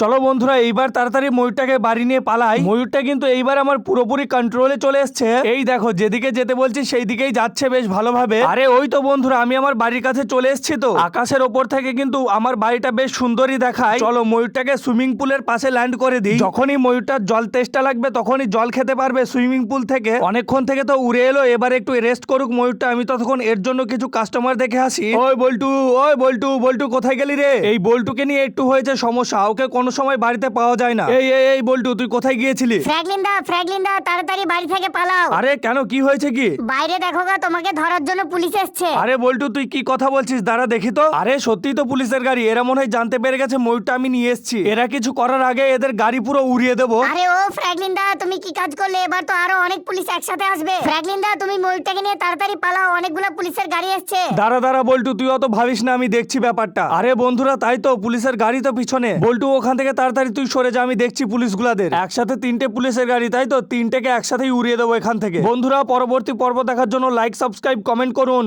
চলো বন্ধুরা, এইবার তাড়াতাড়ি ময়ূরটাকে বাড়ি নিয়ে পালাই। ময়ূরটা কিন্তু এইবার আমার পুরোপুরি কন্ট্রোলে চলে এসছে। এই দেখো, যেদিকে যেতে বলছি সেই দিকেই যাচ্ছে বেশ ভালোভাবে। আরে ওই তো বন্ধুরা, আমি আমার বাড়ির কাছে চলে এসেছি তো। আকাশের ওপর থেকে কিন্তু আমার বাড়িটা বেশ সুন্দরই দেখায়। চলো ময়ূরটাকে সুইমিং পুলের পাশে ল্যান্ড করে দিই। যখনই ময়ূরটার জল তেষ্টা লাগবে, তখনই জল খেতে পারবে সুইমিং পুল থেকে। অনেকক্ষণ থেকে তো উড়ে এলো, এবার একটু রেস্ট করুক ময়ূরটা, আমি ততক্ষণ এর জন্য কিছু কাস্টমার দেখে আসি। ওই বল্টু ওই বল্টু বল্টু কোথায় গেলি রে? এই বল্টুকে নিয়ে একটু হয়েছে সমস্যা, ওকে কোনো সময় বাড়িতে পাওয়া যায় না। এই এই এই বল্টু তুই কোথায় গিয়েছিলি? ফ্র্যাঙ্কলিন দা ফ্র্যাঙ্কলিন দা তাড়াতাড়ি বাড়ি থেকে পালাও। আরে কেন কি হয়েছে কি? বাইরে দেখো গা তোমাকে ধরার জন্য পুলিশ এসছে। আরে বল্টু তুই কি কথা বলছিস? দাঁড়া দেখি তো। আরে সত্যি তো পুলিশের গাড়ি। এরা মনে হয় জানতে পেরে গেছে ময়ূরটা আমি নিয়ে এসেছি। এরা কিছু করার আগে এদের গাড়ি পুরো উড়িয়ে দেবো। আরে ও ফ্র্যাঙ্কলিন দা তুমি কি কাজ করলে? এবার তো আরও অনেক পুলিশ একসাথে আসবে। ফ্র্যাঙ্কলিন দা তুমি ময়ূরটাকে নিয়ে তাড়াতাড়ি পালাও অনেকগুলো পুলিশের গাড়ি এসছে। দাঁড়া দাঁড়া বল্টু তুই অত ভাবিস না আমি দেখছি ব্যাপারটা। আরে বন্ধুরা তাই তো পুলিশের গাড়ি তো পিছনে। বল্টু ওখান থেকে তাড়াতাড়ি তুই সরে যা, আমি দেখছি পুলিশগুলাদের। একসাথে তিনটে পুলিশের গাড়ি, তাই তো? তিনটেকে একসাথেই উড়িয়ে দেবো এখান থেকে। বন্ধুরা, পরবর্তী পর্ব দেখার জন্য লাইক সাবস্ক্রাইব কমেন্ট করুন।